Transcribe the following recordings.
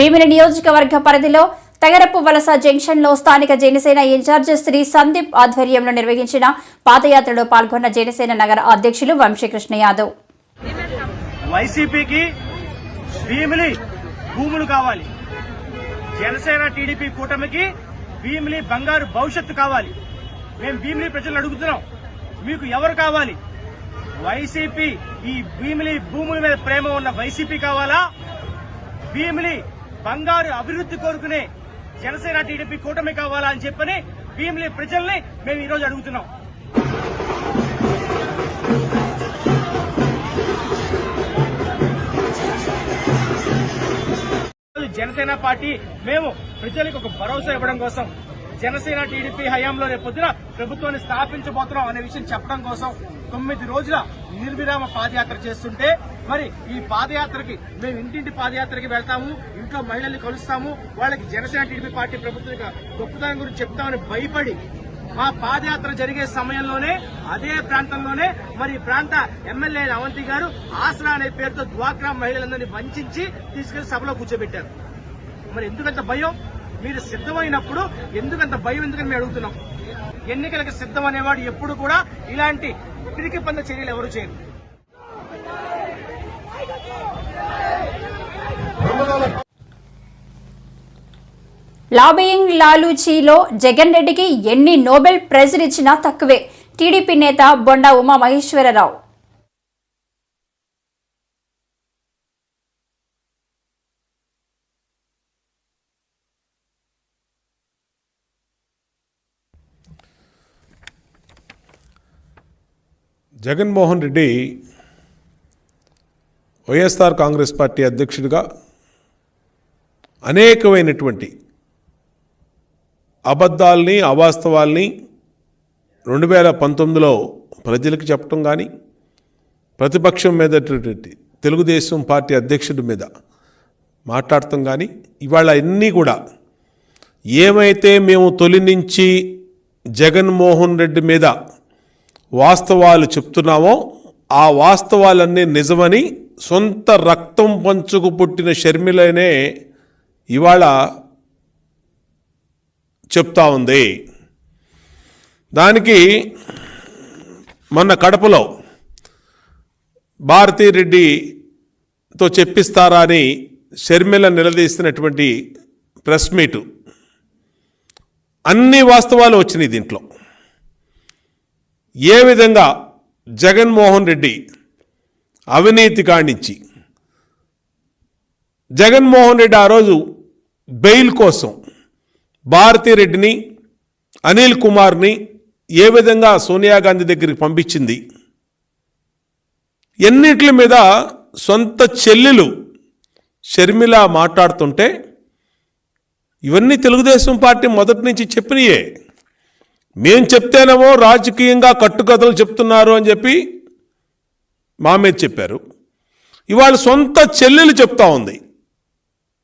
భీమిని నియోజకవర్గ పరిధిలో తగరపు వలస జంక్షన్లో స్థానిక జనసేన ఇన్ఛార్జ్ శ్రీ సందీప్ ఆధ్వర్యంలో నిర్వహించిన పాదయాత్రలో పాల్గొన్న జనసేన నగర అధ్యక్షులు వంశీకృష్ణ యాదవ్. వైసీపీకి భీమిలి భూములు కావాలి. జనసేన టీడీపీ కూటమికి భీమిలి బంగారు భవిష్యత్తు కావాలి. మేము భీమిలి ప్రజలు అడుగుతున్నాం. మీకు ఎవరు కావాలి? వైసీపీ ఈ భీమిలి భూముల మీద ప్రేమ ఉన్న వైసీపీ కావాలా? భీమిలి బంగారు అభివృద్ధి కోరుకునే జనసేన టీడీపీ కూటమి కావాలా అని చెప్పని భీమిలి ప్రజల్ని మేము ఈరోజు అడుగుతున్నాం. జనసేన పార్టీ మేము ప్రజలకు ఒక భరోసా ఇవ్వడం కోసం జనసేన టీడీపీ హయాంలో రేపొద్దున ప్రభుత్వాన్ని స్థాపించబోతున్నాం అనే విషయం చెప్పడం కోసం తొమ్మిది రోజుల నిర్విరామ పాదయాత్ర చేస్తుంటే మరి ఈ పాదయాత్రకి మేము ఇంటింటి పాదయాత్రకి వెళ్తాము ఇంట్లో మహిళల్ని కలుస్తాము వాళ్ళకి జనసేన టీడీపీ పార్టీ ప్రభుత్వం గొప్పతనం గురించి చెప్తామని భయపడి మా పాదయాత్ర జరిగే సమయంలోనే అదే ప్రాంతంలోనే మరి ఈ ప్రాంత ఎమ్మెల్యే అవంతి గారు ఆసరా అనే పేరుతో డ్వాక్రా మహిళలందరినీ వంచి తీసుకెళ్ళి సభలో కూర్చోబెట్టారు. మరి ఎందుకంత భయం? మీరు సిద్ధమైనప్పుడు ఎందుకంత భయం ఎందుకని మేము అడుగుతున్నాం? ఎన్నికలకు సిద్ధం అనేవాడు ఎప్పుడు కూడా ఇలాంటి పిరికి పంద చర్యలు ఎవరు చేయరు. లాబియింగ్ లాలూచీలో జగన్ రెడ్డికి ఎన్ని నోబెల్ ప్రైజులు ఇచ్చినా తక్కువే. టీడీపీ నేత Bonda Uma Jaganmohan Reddy YSR Congress party అధ్యక్షుడిగా అనేకమైనటువంటి అబద్ధాలని అవాస్తవాల్ని రెండు వేల పంతొమ్మిదిలో ప్రజలకు చెప్పడం కానీ ప్రతిపక్షం మీద తెలుగుదేశం పార్టీ అధ్యక్షుడి మీద మాట్లాడటం కానీ ఇవాళ అన్నీ కూడా ఏమైతే మేము తొలి నుంచి జగన్మోహన్ రెడ్డి మీద వాస్తవాలు చెప్తున్నామో ఆ వాస్తవాలన్నీ నిజమని సొంత రక్తం పంచుకు పుట్టిన షర్మిలనే ఇవాళ చెప్తా ఉంది. దానికి మొన్న కడపలో భారతీరెడ్డితో చెప్పిస్తారా అని షర్మిల నిలదీసినటువంటి ప్రెస్ మీటు. అన్ని వాస్తవాలు వచ్చినాయి దీంట్లో. ఏ విధంగా జగన్మోహన్ రెడ్డి అవినీతి కాణించి జగన్మోహన్ రెడ్డి ఆ రోజు బెయిల్ కోసం భారతీరెడ్డిని అనిల్ కుమార్ని ఏ విధంగా సోనియా గాంధీ దగ్గరికి పంపించింది ఎన్నిటి మీద సొంత చెల్లెలు షర్మిల మాట్లాడుతుంటే ఇవన్నీ తెలుగుదేశం పార్టీ మొదటి నుంచి చెప్పినయే. మేం చెప్తేనేమో రాజకీయంగా కట్టుకథలు చెప్తున్నారు అని చెప్పి మా మీద చెప్పారు. ఇవాళ సొంత చెల్లెలు చెప్తా ఉంది.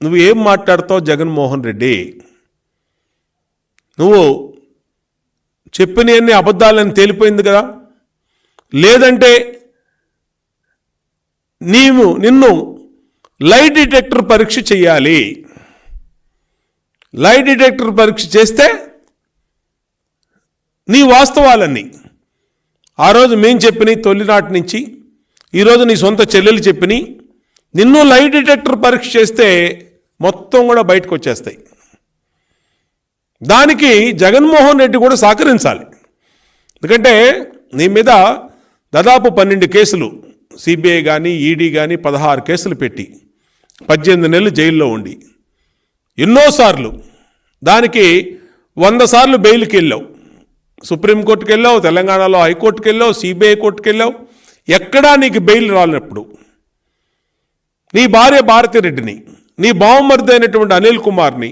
నువ్వు ఏం మాట్లాడతావు జగన్మోహన్ రెడ్డి? నువ్వు చెప్పినవన్నీ అబద్ధాలని తేలిపోయింది కదా? లేదంటే నీవు నిన్ను లై డిటెక్టర్ పరీక్ష చేయాలి. లై డిటెక్టర్ పరీక్ష చేస్తే నీ వాస్తవాలన్నీ. ఆ రోజు మేం చెప్పిన తొలినాటి నుంచి ఈరోజు నీ సొంత చెల్లెలు చెప్పిని నిన్ను లై డిటెక్టర్ పరీక్ష చేస్తే మొత్తం కూడా బయటకు వచ్చేస్తాయి దానికి జగన్మోహన్ రెడ్డి కూడా సహకరించాలి. ఎందుకంటే నీ మీద దాదాపు పన్నెండు కేసులు సిబిఐ కానీ ఈడీ కానీ పదహారు కేసులు పెట్టి పద్దెనిమిది నెలలు జైల్లో ఉండి ఎన్నోసార్లు దానికి వంద సార్లు బెయిల్కి వెళ్ళావు. సుప్రీంకోర్టుకి వెళ్ళావు తెలంగాణలో హైకోర్టుకి వెళ్ళావు సిబిఐ కోర్టుకి వెళ్ళావు ఎక్కడా నీకు బెయిల్ రాలినప్పుడు నీ భార్య భారతిరెడ్డిని నీ బావమరిది అయినటువంటి అనిల్ కుమార్ని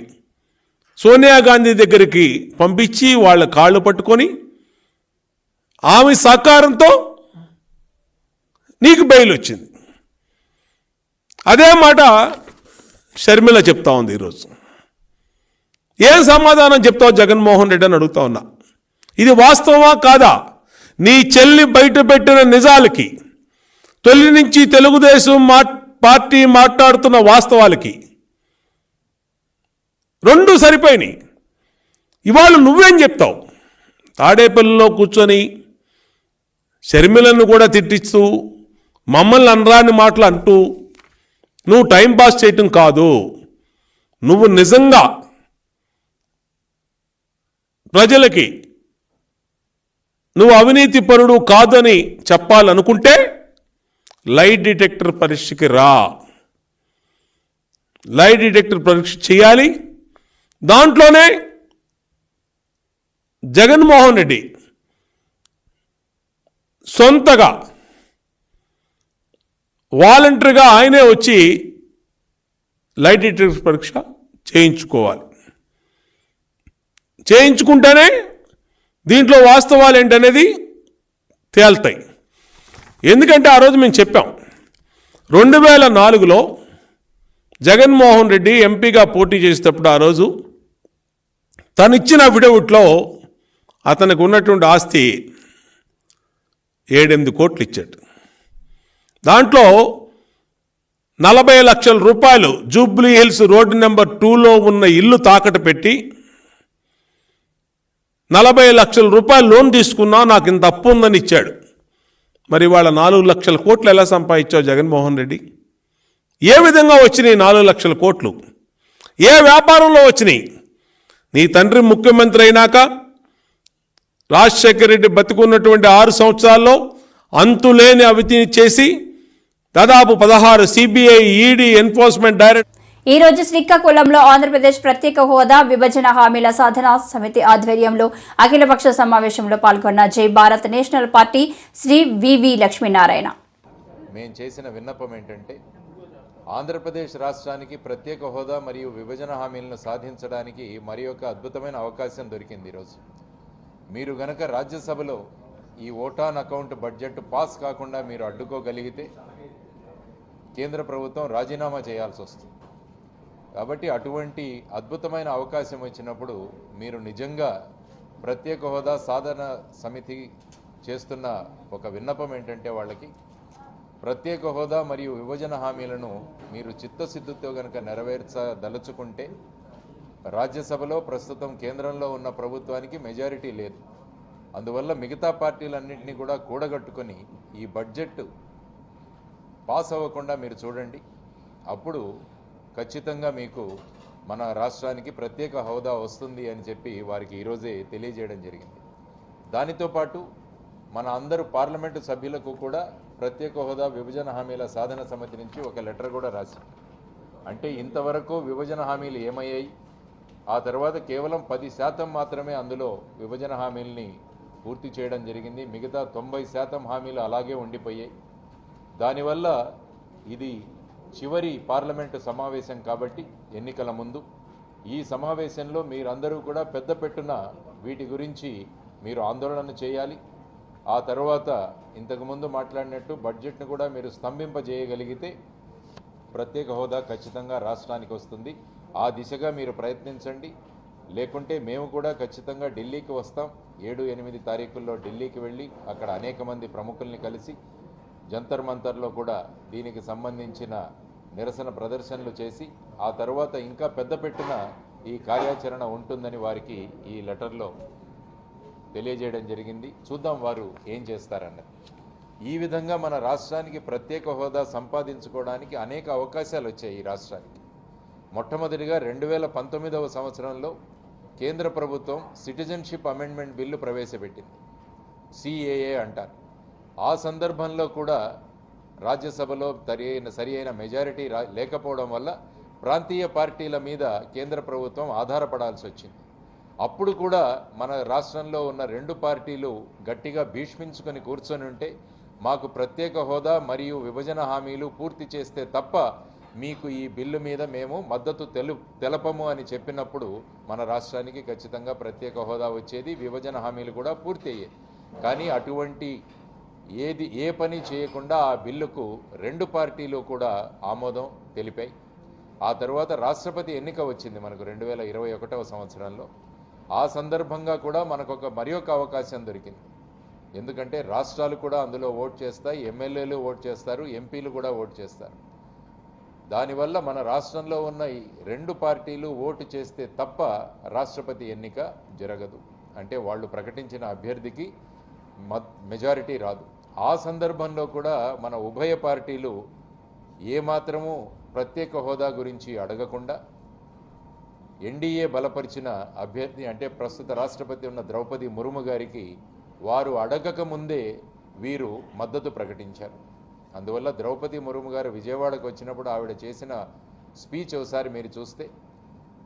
సోనియా గాంధీ దగ్గరికి పంపించి వాళ్ళ కాళ్ళు పట్టుకొని ఆమె సహకారంతో నీకు బెయిల్ వచ్చింది. అదే మాట షర్మిల చెప్తా ఉంది ఈరోజు. ఏం సమాధానం చెప్తావు జగన్మోహన్ రెడ్డి అని అడుగుతా ఉన్నా? ఇది వాస్తవమా కాదా? నీ చెల్లి బయట పెట్టిన నిజాలకి తొలి నుంచి తెలుగుదేశం మా పార్టీ మాట్లాడుతున్న వాస్తవాలకి రెండు సరిపోయినాయి. ఇవాళ నువ్వేం చెప్తావు? తాడేపల్లిలో కూర్చొని షర్మిలను కూడా తిట్టిస్తూ మమ్మల్ని అనరాని మాటలు అంటూ నువ్వు టైంపాస్ చేయటం కాదు. నువ్వు నిజంగా ప్రజలకి నువ్వు అవినీతి పరుడు కాదని చెప్పాలనుకుంటే లైట్ డిటెక్టర్ పరీక్షకి రా. లైట్ డిటెక్టర్ పరీక్ష చేయాలి. దాంట్లోనే జగన్మోహన్ రెడ్డి సొంతగా వాలంటరీగా ఆయనే వచ్చి లైట్ డిటెక్టర్ పరీక్ష చేయించుకోవాలి. చేయించుకుంటేనే దీంట్లో వాస్తవాలు ఏంటనేది తేల్తాయి. ఎందుకంటే ఆ రోజు మేము చెప్పాం రెండు వేల నాలుగులో జగన్మోహన్ రెడ్డి ఎంపీగా పోటీ చేసేటప్పుడు ఆ రోజు తనిచ్చిన విడవుట్లో అతనికి ఉన్నటువంటి ఆస్తి ఏడెనిమిది కోట్లు ఇచ్చాడు. దాంట్లో నలభై లక్షల రూపాయలు జూబ్లీ హిల్స్ రోడ్డు నెంబర్ టూలో ఉన్న ఇల్లు తాకట్టు పెట్టి నలభై లక్షల రూపాయలు లోన్ తీసుకున్నా నాకు ఇంత అప్పు ఉందని ఇచ్చాడు. మరి వాళ్ళ నాలుగు లక్షల కోట్లు ఎలా సంపాదించావు జగన్మోహన్ రెడ్డి? ఏ విధంగా వచ్చినాయి నాలుగు లక్షల కోట్లు? ఏ వ్యాపారంలో వచ్చినాయి? నీ తండ్రి ముఖ్యమంత్రి అయినాక రాజశేఖర రెడ్డి బతికున్నటువంటి ఆరు సంవత్సరాల్లో అంతులేని అవితిని చేసి దాదాపు పదహారు సిబిఐ ఈడీ ఎన్ఫోర్స్మెంట్ డైరెక్ట్ ఈ రోజు శ్రీకాకుళంలో ఆంధ్రప్రదేశ్ ప్రత్యేక హోదా విభజన హామీల సాధన సమితి ఆధ్వర్యంలో అఖిలపక్ష సమావేశంలో పాల్గొన్న Jai Bharat national party Shri VV Lakshminarayana. మేము చేసిన విన్నపం ఏంటంటే ఆంధ్రప్రదేశ్ రాష్ట్రానికి ప్రత్యేక హోదా మరియు విభజన హామీలను సాధించడానికి మరి ఒక అద్భుతమైన అవకాశం దొరికింది ఈరోజు మీరు గనక రాజ్యసభలో ఈ ఓటాన్ అకౌంట్ బడ్జెట్ పాస్ కాకుండా మీరు అడ్డుకోగలిగితే కేంద్ర ప్రభుత్వం రాజీనామా చేయాల్సి వస్తుంది. కాబట్టి అటువంటి అద్భుతమైన అవకాశం వచ్చినప్పుడు మీరు నిజంగా ప్రత్యేక హోదా సాధన సమితి చేస్తున్న ఒక విన్నపం ఏంటంటే వాళ్ళకి ప్రత్యేక హోదా మరియు విభజన హామీలను మీరు చిత్తశుద్ధితో కనుక నెరవేర్చదలుచుకుంటే రాజ్యసభలో ప్రస్తుతం కేంద్రంలో ఉన్న ప్రభుత్వానికి మెజారిటీ లేదు. అందువల్ల మిగతా పార్టీలన్నింటినీ కూడా కూడగట్టుకొని ఈ బడ్జెట్ పాస్ అవ్వకుండా మీరు చూడండి. అప్పుడు ఖచ్చితంగా మీకు మన రాష్ట్రానికి ప్రత్యేక హోదా వస్తుంది అని చెప్పి వారికి ఈరోజే తెలియజేయడం జరిగింది. దానితో పాటు మన అందరు పార్లమెంటు సభ్యులకు కూడా ప్రత్యేక హోదా విభజన హామీల సాధన సమితి నుంచి ఒక లెటర్ కూడా రాసి అంటే ఇంతవరకు విభజన హామీలు ఏమయ్యాయి? ఆ తర్వాత కేవలం పది శాతం మాత్రమే అందులో విభజన హామీల్ని పూర్తి చేయడం జరిగింది. మిగతా తొంభై శాతం హామీలు అలాగే ఉండిపోయాయి. దానివల్ల ఇది చివరి పార్లమెంటు సమావేశం కాబట్టి ఎన్నికల ముందు. ఈ సమావేశంలో మీరందరూ కూడా పెద్ద పెట్టున వీటి గురించి మీరు ఆందోళన చేయాలి. ఆ తర్వాత ఇంతకుముందు మాట్లాడినట్టు బడ్జెట్ను కూడా మీరు స్తంభింపజేయగలిగితే ప్రత్యేక హోదా ఖచ్చితంగా రాష్ట్రానికి వస్తుంది. ఆ దిశగా మీరు ప్రయత్నించండి. లేకుంటే మేము కూడా ఖచ్చితంగా ఢిల్లీకి వస్తాం. ఏడు ఎనిమిది తారీఖుల్లో ఢిల్లీకి వెళ్ళి అక్కడ అనేక మంది ప్రముఖుల్ని కలిసి జంతర్ మంతర్లో కూడా దీనికి సంబంధించిన నిరసన ప్రదర్శనలు చేసి ఆ తర్వాత ఇంకా పెద్ద పెట్టున ఈ కార్యాచరణ ఉంటుందని వారికి ఈ లెటర్లో తెలియజేయడం జరిగింది. చూద్దాం వారు ఏం చేస్తారన్నది. ఈ విధంగా మన రాష్ట్రానికి ప్రత్యేక హోదా సంపాదించుకోవడానికి అనేక అవకాశాలు వచ్చాయి ఈ రాష్ట్రానికి. మొట్టమొదటిగా రెండు వేల పంతొమ్మిదవ సంవత్సరంలో కేంద్ర ప్రభుత్వం సిటిజన్షిప్ అమెండ్మెంట్ బిల్లు ప్రవేశపెట్టింది. సిఏఏ అంటారు. ఆ సందర్భంలో కూడా రాజ్యసభలో సరి అయిన సరి అయిన మెజారిటీ రా లేకపోవడం వల్ల ప్రాంతీయ పార్టీల మీద కేంద్ర ప్రభుత్వం ఆధారపడాల్సి వచ్చింది. అప్పుడు కూడా మన రాష్ట్రంలో ఉన్న రెండు పార్టీలు గట్టిగా భీష్మించుకొని కూర్చొని ఉంటే మాకు ప్రత్యేక హోదా మరియు విభజన హామీలు పూర్తి చేస్తే తప్ప మీకు ఈ బిల్లు మీద మేము మద్దతు తెలు తెలపము అని చెప్పినప్పుడు మన రాష్ట్రానికి ఖచ్చితంగా ప్రత్యేక హోదా వచ్చేది విభజన హామీలు కూడా పూర్తి అయ్యేది కానీ అటువంటి ఏది ఏ పని చేయకుండా ఆ బిల్లుకు రెండు పార్టీలు కూడా ఆమోదం తెలిపాయి. ఆ తర్వాత రాష్ట్రపతి ఎన్నిక వచ్చింది మనకు రెండు వేల ఇరవై ఒకటవ సంవత్సరంలో. ఆ సందర్భంగా కూడా మనకు ఒక మరి ఒక అవకాశం దొరికింది. ఎందుకంటే రాష్ట్రాలు కూడా అందులో ఓట్ చేస్తాయి ఎమ్మెల్యేలు ఓట్ చేస్తారు ఎంపీలు కూడా ఓట్ చేస్తారు. దానివల్ల మన రాష్ట్రంలో ఉన్న ఈ రెండు పార్టీలు ఓటు చేస్తే తప్ప రాష్ట్రపతి ఎన్నిక జరగదు. అంటే వాళ్ళు ప్రకటించిన అభ్యర్థికి మ- మెజారిటీ రాదు. ఆ సందర్భంలో కూడా మన ఉభయ పార్టీలు ఏమాత్రము ప్రత్యేక హోదా గురించి అడగకుండా ఎన్డీఏ బలపరిచిన అభ్యర్థి అంటే ప్రస్తుత రాష్ట్రపతి ఉన్న ద్రౌపది ముర్ము గారికి వారు అడగక ముందే వీరు మద్దతు ప్రకటించారు. అందువల్ల ద్రౌపది ముర్ము గారు విజయవాడకు వచ్చినప్పుడు ఆవిడ చేసిన స్పీచ్ ఒకసారి మీరు చూస్తే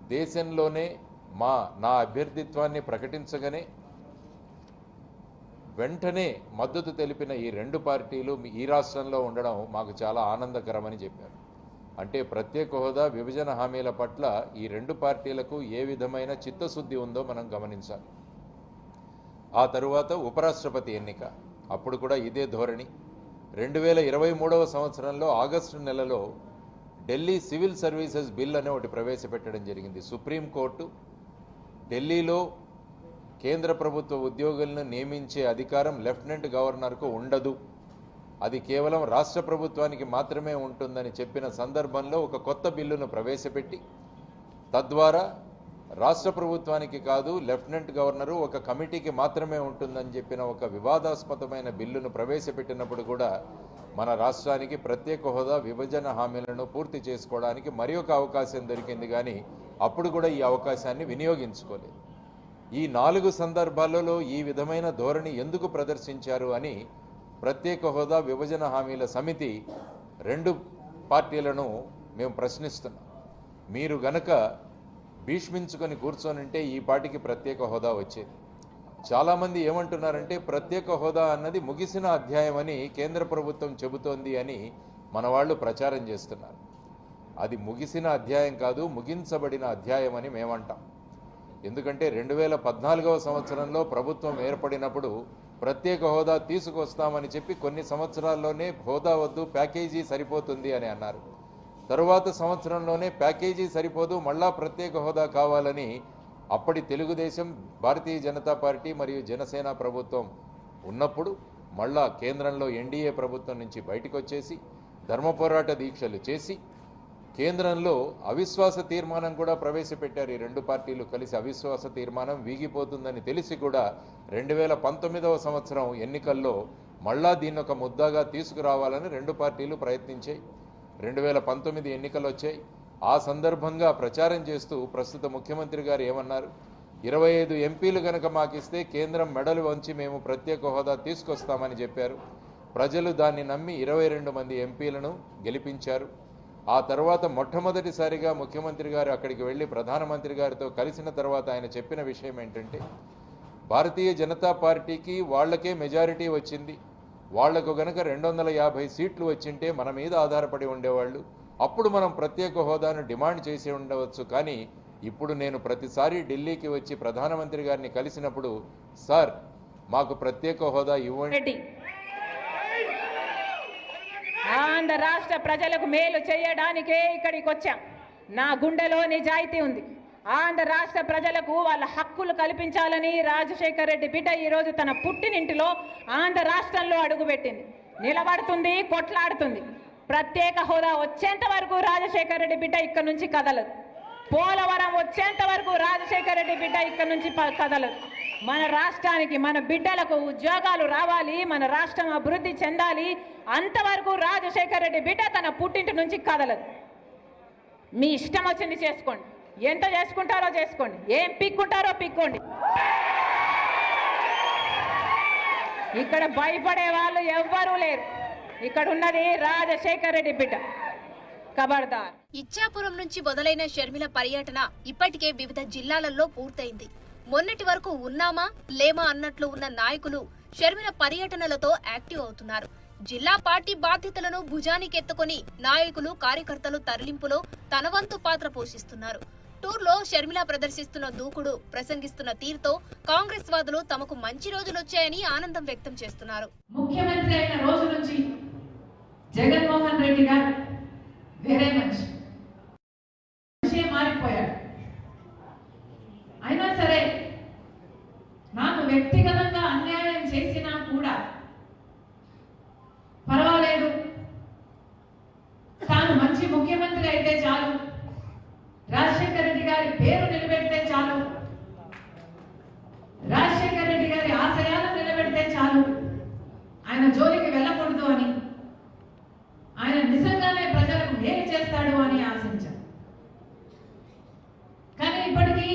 దేశంలోనే మా నా అభ్యర్థిత్వాన్ని ప్రకటించగానే వెంటనే మద్దతు తెలిపిన ఈ రెండు పార్టీలు ఈ రాష్ట్రంలో ఉండడం మాకు చాలా ఆనందకరమని చెప్పారు. అంటే ప్రత్యేక హోదా విభజన హామీల పట్ల ఈ రెండు పార్టీలకు ఏ విధమైన చిత్తశుద్ధి ఉందో మనం గమనించాలి. ఆ తరువాత ఉపరాష్ట్రపతి ఎన్నిక. అప్పుడు కూడా ఇదే ధోరణి. రెండు వేల ఇరవై మూడవ సంవత్సరంలో ఆగస్టు నెలలో ఢిల్లీ సివిల్ సర్వీసెస్ బిల్ అనే ఒకటి ప్రవేశపెట్టడం జరిగింది సుప్రీంకోర్టు ఢిల్లీలో కేంద్ర ప్రభుత్వ ఉద్యోగులను నియమించే అధికారం లెఫ్టినెంట్ గవర్నర్కు ఉండదు. అది కేవలం రాష్ట్ర ప్రభుత్వానికి మాత్రమే ఉంటుందని చెప్పిన సందర్భంలో ఒక కొత్త బిల్లును ప్రవేశపెట్టి తద్వారా రాష్ట్ర ప్రభుత్వానికి కాదు లెఫ్టినెంట్ గవర్నరు ఒక కమిటీకి మాత్రమే ఉంటుందని చెప్పిన ఒక వివాదాస్పదమైన బిల్లును ప్రవేశపెట్టినప్పుడు కూడా మన రాష్ట్రానికి ప్రత్యేక హోదా విభజన హామీలను పూర్తి చేసుకోవడానికి మరి అవకాశం దొరికింది కానీ అప్పుడు కూడా ఈ అవకాశాన్ని వినియోగించుకోలేదు. ఈ నాలుగు సందర్భాలలో ఈ విధమైన ధోరణి ఎందుకు ప్రదర్శించారు అని ప్రత్యేక హోదా విభజన హామీల సమితి రెండు పార్టీలను మేము ప్రశ్నిస్తున్నాం. మీరు గనక భీష్మించుకొని కూర్చొనింటే ఈ పాటికి ప్రత్యేక హోదా వచ్చేది. చాలామంది ఏమంటున్నారంటే ప్రత్యేక హోదా అన్నది ముగిసిన అధ్యాయం అని కేంద్ర ప్రభుత్వం చెబుతోంది అని మన వాళ్ళు ప్రచారం చేస్తున్నారు. అది ముగిసిన అధ్యాయం కాదు ముగించబడిన అధ్యాయం అని మేమంటాం. ఎందుకంటే రెండు వేల పద్నాలుగవ సంవత్సరంలో ప్రభుత్వం ఏర్పడినప్పుడు ప్రత్యేక హోదా తీసుకొస్తామని చెప్పి కొన్ని సంవత్సరాల్లోనే హోదా వద్దు ప్యాకేజీ సరిపోతుంది అని అన్నారు. తరువాత సంవత్సరంలోనే ప్యాకేజీ సరిపోదు మళ్ళా ప్రత్యేక హోదా కావాలని అప్పటి తెలుగుదేశం భారతీయ జనతా పార్టీ మరియు జనసేన ప్రభుత్వం ఉన్నప్పుడు మళ్ళా కేంద్రంలో ఎన్డీఏ ప్రభుత్వం నుంచి బయటకు వచ్చేసి ధర్మ పోరాట దీక్షలు చేసి కేంద్రంలో అవిశ్వాస తీర్మానం కూడా ప్రవేశపెట్టారు. ఈ రెండు పార్టీలు కలిసి అవిశ్వాస తీర్మానం వీగిపోతుందని తెలిసి కూడా రెండు వేల పంతొమ్మిదవ సంవత్సరం ఎన్నికల్లో మళ్ళా దీన్ని ఒక ముద్దాగా తీసుకురావాలని రెండు పార్టీలు ప్రయత్నించాయి. రెండు వేల పంతొమ్మిది ఎన్నికలు వచ్చాయి. ఆ సందర్భంగా ప్రచారం చేస్తూ ప్రస్తుత ముఖ్యమంత్రి గారు ఏమన్నారు? ఇరవై ఐదు ఎంపీలు కనుక మాకిస్తే కేంద్రం మెడలు వంచి మేము ప్రత్యేక హోదా తీసుకొస్తామని చెప్పారు. ప్రజలు దాన్ని నమ్మి ఇరవై రెండు మంది ఎంపీలను గెలిపించారు. ఆ తర్వాత మొట్టమొదటిసారిగా ముఖ్యమంత్రి గారు అక్కడికి వెళ్ళి ప్రధానమంత్రి గారితో కలిసిన తర్వాత ఆయన చెప్పిన విషయం ఏంటంటే భారతీయ జనతా పార్టీకి వాళ్ళకే మెజారిటీ వచ్చింది. వాళ్ళకు గనక రెండు వందల యాభై సీట్లు వచ్చింటే మన మీద ఆధారపడి ఉండేవాళ్ళు. అప్పుడు మనం ప్రత్యేక హోదాను డిమాండ్ చేసి ఉండవచ్చు. కానీ ఇప్పుడు నేను ప్రతిసారి ఢిల్లీకి వచ్చి ప్రధానమంత్రి గారిని కలిసినప్పుడు సార్ మాకు ప్రత్యేక హోదా ఇవ్వండి రెడ్డి ఆంధ్ర రాష్ట్ర ప్రజలకు మేలు చేయడానికే ఇక్కడికి వచ్చాం నా గుండెలో నిజాయితీ ఉంది. ఆంధ్ర రాష్ట్ర ప్రజలకు వాళ్ళ హక్కులు కల్పించాలని రాజశేఖర రెడ్డి బిడ్డ ఈరోజు తన పుట్టినింటిలో ఆంధ్ర రాష్ట్రంలో అడుగుపెట్టింది. నిలబడుతుంది కొట్లాడుతుంది. ప్రత్యేక హోదా వచ్చేంత వరకు రాజశేఖర రెడ్డి బిడ్డ ఇక్కడ నుంచి కదలదు. పోలవరం వచ్చేంత వరకు రాజశేఖర రెడ్డి బిడ్డ ఇక్కడ నుంచి ప- కదలదు. మన రాష్ట్రానికి మన బిడ్డలకు ఉద్యోగాలు రావాలి మన రాష్ట్రం అభివృద్ధి చెందాలి అంతవరకు రాజశేఖర రెడ్డి బిడ్డ తన పుట్టింటి నుంచి కదలదు. మీ ఇష్టం వచ్చింది చేసుకోండి. ఎంత చేసుకుంటారో చేసుకోండి. ఏం పిక్కుంటారో పిక్కోండి. ఇక్కడ భయపడే వాళ్ళు ఎవ్వరూ లేరు. ఇక్కడ ఉన్నది రాజశేఖర రెడ్డి బిడ్డ. ఖబర్దార్ ఇచ్చాపురం నుంచి మొదలైన షర్మిల పర్యటన ఇప్పటికే వివిధ జిల్లాలలో పూర్తయింది. మొన్నటి వరకు ఉన్నామా లేమా అన్నట్లు ఉన్న నాయకులు షర్మిల పర్యటనలతో యాక్టివ్ అవుతున్నారు. జిల్లా పార్టీ బాధ్యతలను భుజానికెత్తుకొని నాయకులు కార్యకర్తలు తరలింపులో తన వంతు పాత్ర పోషిస్తున్నారు. టూర్లో షర్మిల ప్రదర్శిస్తున్న దూకుడు ప్రసంగిస్తున్న తీరుతో కాంగ్రెస్ వాదులు తమకు మంచి రోజులొచ్చాయని ఆనందం వ్యక్తం చేస్తున్నారు. ముఖ్యమంత్రి అయిన రోజు నుంచి జగన్మోహన్ రెడ్డి గారు వేరే మనిషి. మారిపోయాడు. అయినా సరే వ్యక్తిగతంగా అన్యాయం చేసినా కూడా పర్వాలేదు. తాను మంచి ముఖ్యమంత్రి అయితే చాలు. రెడ్డి గారి పేరు నిలబెడితే చాలు. రాజశేఖర రెడ్డి గారి ఆశయాలను నిలబెడితే చాలు. ఆయన జోలికి వెళ్ళకూడదు అని ఆయన నిజంగానే ప్రజలకు మేలు చేస్తాడు అని ఆశించారు. కానీ ఇప్పటికీ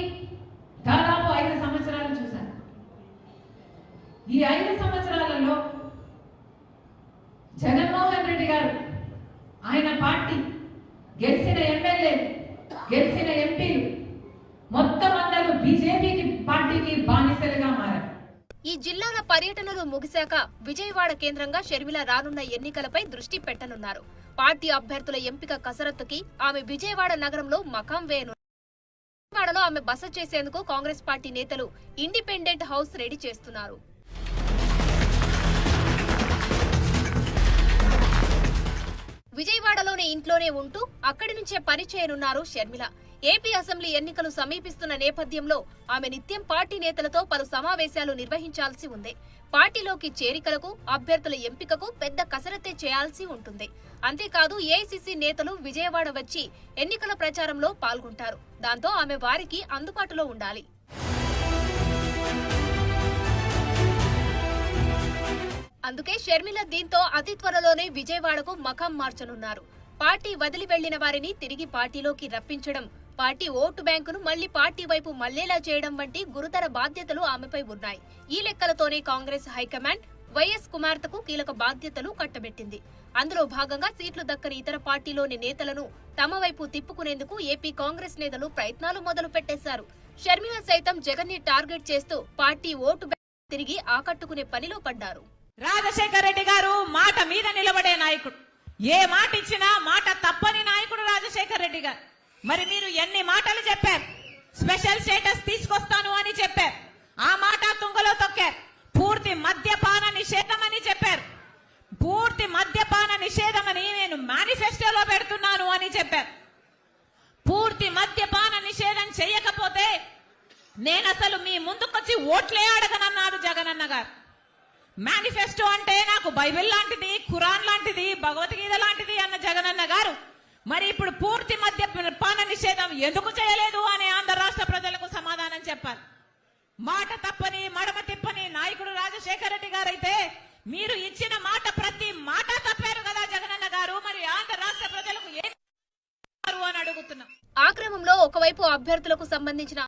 దాదాపు ఐదు సంవత్సరాలు చూశాను. ఈ ఐదు సంవత్సరాలలో జగన్మోహన్ రెడ్డి గారు ఆయన పార్టీ గెలిచిన ఎమ్మెల్యే గెలిచిన ఎంపీలు మొత్తం అందరూ బీజేపీకి పార్టీకి బా ఈ జిల్లాల పర్యటనలు ముగిశాక విజయవాడ కేంద్రంగా షర్మిల రానున్న ఎన్నికలపై దృష్టి పెట్టనున్నారు. పార్టీ అభ్యర్థుల ఎంపిక కసరత్తుకి ఆమె విజయవాడ నగరంలో మకాం వేయను విజయవాడలో ఆమె బస చేసేందుకు కాంగ్రెస్ పార్టీ నేతలు ఇండిపెండెంట్ హౌస్ రెడీ చేస్తున్నారు. విజయవాడలోని ఇంట్లోనే ఉంటూ అక్కడి నుంచే పని చేయనున్నారు షర్మిల. ఏపీ అసెంబ్లీ ఎన్నికలు సమీపిస్తున్న నేపథ్యంలో ఆమె నిత్యం పార్టీ నేతలతో పలు సమావేశాలు నిర్వహించాల్సి ఉంది. పార్టీలోకి చేరికలకు అభ్యర్థుల ఎంపికకు పెద్ద కసరత్తే చేయాల్సి ఉంటుంది. అంతేకాదు ఏఐసీసీ నేతలు విజయవాడ వచ్చి ఎన్నికల ప్రచారంలో పాల్గొంటారు. దాంతో ఆమె వారికి అందుబాటులో ఉండాలి. అందుకే షర్మిల దీంతో అతి త్వరలోనే విజయవాడకు మఖం మార్చనున్నారు. పార్టీ వదిలి వెళ్ళిన వారిని తిరిగి పార్టీలోకి రప్పించడం పార్టీ ఓటు బ్యాంకును మళ్ళీ పార్టీ వైపు మళ్ళేలా చేయడం వంటి గురుతర బాధ్యతలు ఆమెపై ఉన్నాయి. ఈ లెక్కలతోనే కాంగ్రెస్ హైకమాండ్ వైఎస్ కుమార్తెకు కీలక బాధ్యతలు కట్టబెట్టింది. అందులో భాగంగా సీట్లు దక్కని ఇతర పార్టీలోని నేతలను తమ వైపు తిప్పుకునేందుకు ఏపీ కాంగ్రెస్ నేతలు ప్రయత్నాలు మొదలు పెట్టేశారు. షర్మిల సైతం జగన్ని టార్గెట్ చేస్తూ పార్టీ ఓటు బ్యాంకు తిరిగి ఆకట్టుకునే పనిలో పడ్డారు. రాజశేఖర రెడ్డి గారు మాట మీద నిలబడే నాయకుడు. ఏ మాట ఇచ్చినా మాట తప్పని నాయకుడు రాజశేఖర రెడ్డి గారు. మరి మీరు ఎన్ని మాటలు చెప్పారు? స్పెషల్ స్టేటస్ తీసుకొస్తాను అని చెప్పారు. ఆ మాట తుంగలో తొక్కారు. పూర్తి మద్యపాన నిషేధం అని చెప్పారు. పూర్తి మద్యపాన నిషేధం అని నేను మేనిఫెస్టోలో పెడుతున్నాను అని చెప్పారు. పూర్తి మద్యపాన నిషేధం చేయకపోతే నేను అసలు మీ ముందుకొచ్చి ఓట్లే అడగనన్నాడు జగనన్న గారు. మేనిఫెస్టో అంటే నాకు బైబిల్ లాంటిది ఖురాన్ లాంటిది భగవద్గీత లాంటిది అన్న జగనన్న గారు. మరి ఇప్పుడు పూర్తి మధ్య పాన నిషేధం ఎందుకు చేయలేదు అని ఆంధ్ర రాష్ట్ర ప్రజలకు సమాధానం చెప్పాలి. మాట తప్పని మడమ తిప్పని నాయకుడు రాజశేఖర రెడ్డి గారైతే మీరు ఇచ్చిన మాట ప్రతి మాట తప్పారు కదా జగనన్న గారు. మరి ఆంధ్ర రాష్ట్ర ప్రజలకు ఏం అని అడుగుతున్నాం. ఆ క్రమంలో ఒకవైపు అభ్యర్థులకు సంబంధించిన